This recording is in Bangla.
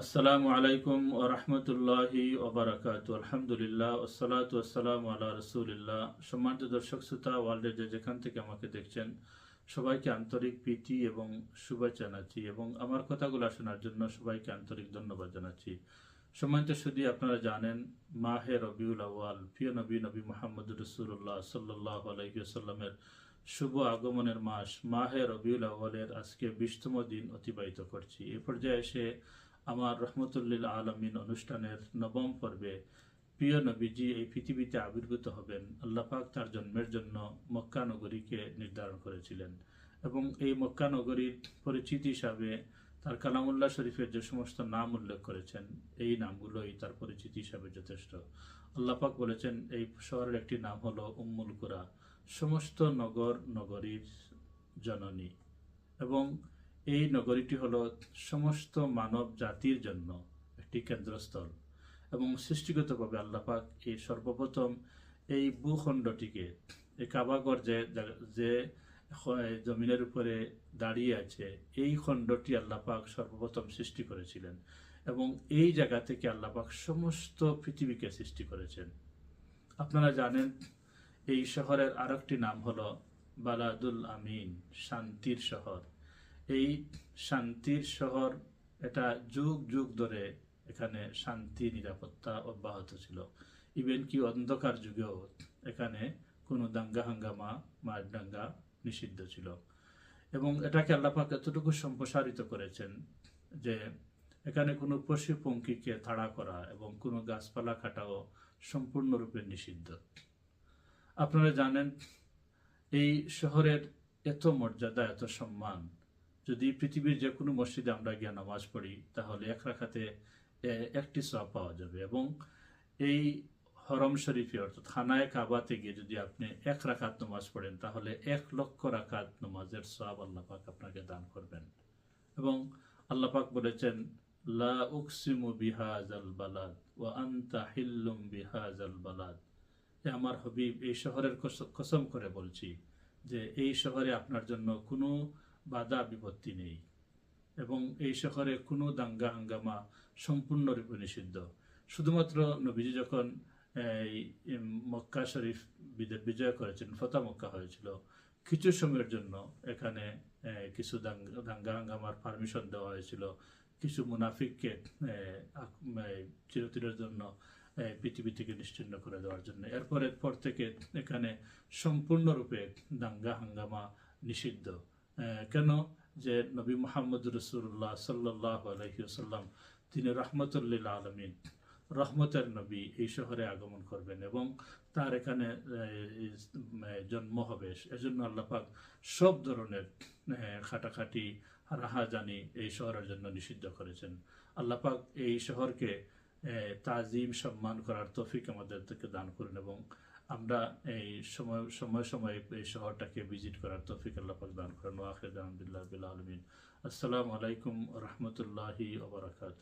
আসসালামু আলাইকুম ও রহমতুল্লাহি ওবরাকাত আলহামদুলিল্লাহ ওসালাত ওসালাম আল্লাহ রসুলিল্লাহ। সম্মানিত দর্শক শ্রোতা ওয়ার্ল্ডের যে যেখান থেকে আমাকে দেখছেন, সবাইকে আন্তরিক প্রীতি এবং শুভেচ্ছা জানাচ্ছি এবং আমার কথাগুলো শোনার জন্য সবাইকে আন্তরিক ধন্যবাদ জানাচ্ছি। সম্মানিত শুধু আপনারা জানেন, মাহে রবিউল আওয়াল প্রিয় নবী নবী মোহাম্মদ রসুল্লাহ সাল্লাহ আলহিউসাল্লামের শুভ আগমনের মাস, মাহে রবিউল আওয়ালের আজকে বিশতম দিন অতিবাহিত করছি। এ পর্যায়ে এসে আমার রহমতুল্লিল আলমিন অনুষ্ঠানের নবম পর্বে প্রিয় নবীজি এই পৃথিবীতে আবির্ভূত হবেন। আল্লাহ পাক তার জন্মের জন্য মক্কা নগরীকে নির্ধারণ করেছিলেন এবং এই মক্কা নগরীর পরিচিতি হিসাবে তার কালামুল্লাহ শরীফের যে সমস্ত নাম উল্লেখ করেছেন, এই নামগুলোই তার পরিচিতি হিসাবে যথেষ্ট। আল্লাহ পাক বলেছেন, এই শহরের একটি নাম হলো উম্মুল কুরা। সমস্ত নগর নগরীর জননী এবং এই নগরীটি হলো সমস্ত মানব জাতির জন্য একটি কেন্দ্রস্থল এবং সৃষ্টিগতভাবে আল্লাপাক এই সর্বপ্রথম এই ভূখণ্ডটিকে, এই কাবাগর যে যে জমিনের উপরে দাঁড়িয়ে আছে, এই খণ্ডটি আল্লাপাক সর্বপ্রথম সৃষ্টি করেছিলেন এবং এই জায়গা থেকে আল্লাপাক সমস্ত পৃথিবীকে সৃষ্টি করেছেন। আপনারা জানেন, এই শহরের আরেকটি নাম হলো বালাদুল আমিন, শান্তির শহর। এই শান্তির শহর এটা যুগ যুগ ধরে এখানে শান্তি, নিরাপত্তা অব্যাহত ছিল। ইভেন কি অন্ধকার যুগেও এখানে কোনো দাঙ্গা হাঙ্গামা মার দাঙ্গা নিষিদ্ধ ছিল। এবং এটাকে আল্লাপাক এতটুকু সম্প্রসারিত করেছেন যে এখানে কোনো পশু পঙ্খীকে তাড়া করা এবং কোনো গাছপালা কাটাও সম্পূর্ণরূপে নিষিদ্ধ। আপনারা জানেন, এই শহরের এত মর্যাদা, এত সম্মান যদি পৃথিবীর যে কোনো মসজিদে আমরা গিয়ে নামাজ পড়ি, তাহলে এক রাখাতে একটি সব পাওয়া যাবে এবং এই হরম শরীফে, অর্থাৎ খানায় কাবাতে গিয়ে যদি আপনি এক রাখাত নামাজ পড়েন, তাহলে এক লক্ষ রাখাত নামাজের সব আল্লাহ পাক আপনাকে দান করবেন। এবং আল্লাহ পাক বলেছেন, লা উকসিমু বিহাজাল বালাদ ওয়া আনতা হিল্লুম বিহাজাল বালাদ। এ আমার হবিব, এই শহরের কসম করে বলছি যে, এই শহরে আপনার জন্য কোনো বাধা বিপত্তি নেই। এবং এই শহরে কোনো দাঙ্গা হাঙ্গামা সম্পূর্ণরূপে নিষিদ্ধ। শুধুমাত্র নবীজি যখন, এই মক্কা শরীফ বিজয় করেছেন, ফতা মক্কা হয়েছিল, কিছু সময়ের জন্য এখানে কিছু দাঙ্গা হাঙ্গামার পারমিশন দেওয়া হয়েছিল। কিছু মুনাফিককে চিরতিরের জন্য পৃথিবী থেকে নিশ্চিন্ন করে দেওয়ার জন্য। এরপরের পর থেকে এখানে সম্পূর্ণরূপে দাঙ্গা হাঙ্গামা নিষিদ্ধ। কেন যে নবী মোহাম্মদ রসুল্লাহ সাল্লাহ আলহিউসাল্লাম তিনি রহমতুল্লিল আলমিন, রহমতের নবী এই শহরে আগমন করবেন এবং তার এখানে জন্ম হবে। এজন্য আল্লাপাক সব ধরনের খাটাখাটি রাহাজানি এই শহরের জন্য নিষিদ্ধ করেছেন। আল্লাপাক এই শহরকে তাজিম সম্মান করার তফিক আমাদের থেকে দান করুন এবং আমরা এই সময় সময় সময় এই শহরটাকে ভিজিট করার তৌফিক আল্লাহ পাক দান করেন। ওয়াখির আলহামদুলিল্লাহ বিল আলমিন। আসসালামু আলাইকুম রহমতুল্লাহি ওবরাকাত